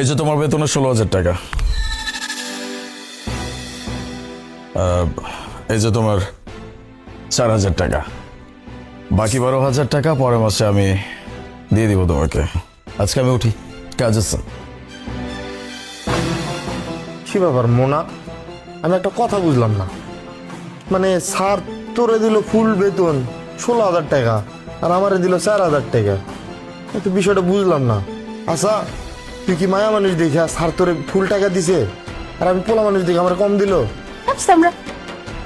এই যে তোমার বেতনের ষোলো হাজার টাকা। এই যে তোমার চার হাজার টাকা। বাকি বারো হাজার টাকা পরের মাসে আমি দিয়ে দিব তোমাকে। আজকে আমি উঠি, কাজ আছে কি ব্যাপার, মোনা? আমি একটা কথা বুঝলাম না। মানে স্যার তোরে দিল ফুল বেতন ষোলো হাজার টাকা, আর আমারে দিল চার হাজার টাকা। একটু বিষয়টা বুঝলাম না। আচ্ছা তুই কি মায়া মানুষ দেখে স্যার তোরে ফুল টাকা দিছে? আর আমি পোলা মানুষ দেখে আমার কম দিল। ভাবছি আমরা।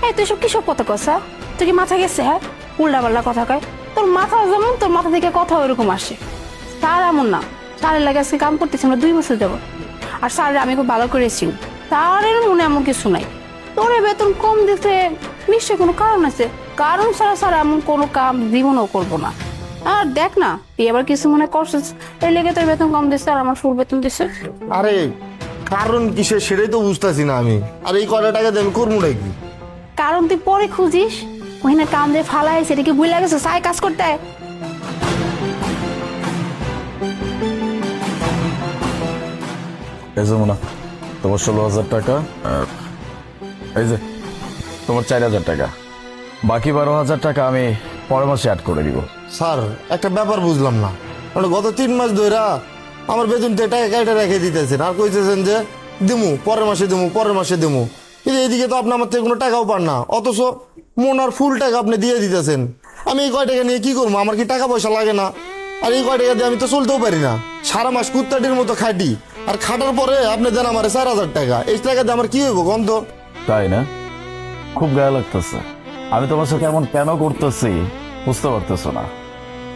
এই, তুই সব কিসব কথা কসা তুই কি মাথা গেছে হ্যাঁ? উল্টা পাল্টা কথা কয়। তোর মাথা যেমন, তোর মাথা থেকে কথা ওইরকম আসে। তার এমন না। স্যারের লাগে আজকে কাম করতেছি, আমরা দুই বছর যাব। আর স্যারের আমি খুব ভালো করেছি। তারের মনে এমন কিছু নাই। তোর বেতন কম দিতে নিশ্চয়ই কোনো কারণ আছে? কারণ ছাড়া স্যার এমন কোনো কাম জীবনও করব না। আর দেখ না তুই আবার কিছু মনে করছিস? এই লেগে তোর বেতন কম দিচ্ছে আর আমার ফুল বেতন দিচ্ছে আরে কারণ কিসে সেটাই তো বুঝতেছি না আমি। আর এই কয়টা টাকা দিয়ে আমি করব কি কারণ তুই পরে খুঁজিস। ওখানে কাম দিয়ে ফালাই সেটা কি বুঝলে গেছে সাই কাজ করতে। এই যে মোনা তোমার ষোলো হাজার টাকা আর এই যে তোমার চার হাজার টাকা। বাকি বারো হাজার টাকা আমি পরের মাসে অ্যাড করে দিব। স্যার একটা ব্যাপার বুঝলাম না। মানে গত তিন মাস ধরে আমার বেতন থেকে টাকা কেটে রেখে দিতেছেন। আর কইতেছেন যে দিমু পরের মাসে দিমু পরের মাসে দিমু। কিন্তু এইদিকে তো আপনি আমার থেকে কোনো টাকাও পান না। অথচ মোনার ফুল টাকা আপনি দিয়ে দিতেছেন। আমি এই কয় টাকা নিয়ে কি করব? আমার কি টাকা পয়সা লাগে না? আর এই কয় টাকা দিয়ে আমি তো চলতেও পারি না। সারা মাস কুত্তাটির মতো খাটি। আর খাটার পরে আপনি দেন আমার চার হাজার টাকা। এই টাকা দিয়ে আমার কি হইব গন্ধ তাই না? খুব গায়ে লাগতেছে। আমি তোমার সাথে এমন কেন করতেছি বুঝতে পারতেছো না।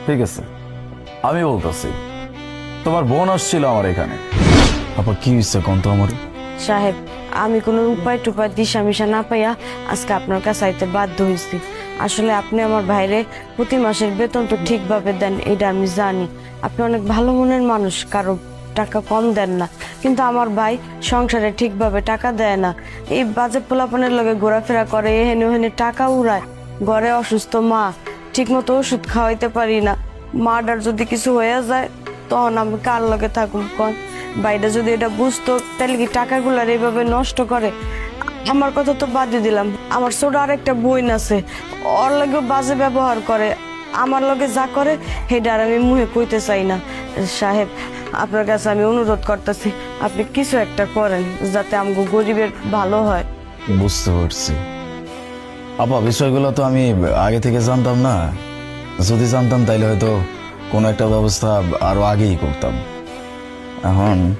ঠিক আছে আমি বলতেছি তোমার বোন আসছিল আমার এখানে। আপা কি হচ্ছে কোন তো আমার? সাহেব আমি কোনো উপায় টুপায় দিশা মিশা না পাইয়া আজকে আপনার কাছে আইতে বাধ্য হয়েছি আসলে আপনি আমার ভাইরে প্রতি মাসের বেতন তো ঠিকভাবে দেন এটা আমি জানি। আপনি অনেক ভালো মনের মানুষ কারও টাকা কম দেন না। কিন্তু আমার ভাই সংসারে ঠিকভাবে টাকা দেয় না। এই বাজে পোলাপনের লগে ঘোরাফেরা করে, এহেনে ওহেনে টাকা উড়ায়। ঘরে অসুস্থ মা, ঠিকমতো ওষুধ খাওয়াইতে পারি না। মাটার যদি কিছু হয়ে যায়, তখন আমি কার লগে থাকুম কন? বাইরে যদি এটা বুঝতো, তাহলে কি টাকাগুলার এইভাবে নষ্ট করে? আমার কথা তো বাদই দিলাম। আমার ছোট আরেকটা বইন আছে, ওর লগে বাজে ব্যবহার করে। আমার লগে যা করে, সেটা আর আমি মুহে কইতে চাই না। সাহেব আপনার কাছে আমি অনুরোধ করতেছি, আপনি কিছু একটা করেন যাতে আমগো গরিবের ভালো হয়। বুঝতে পারছি। আপা, বিষয়গুলো তো আমি আগে থেকে জানতাম না। যদি জানতাম তাইলে হয়তো কোনো একটা ব্যবস্থা আরও আগেই করতাম। এখন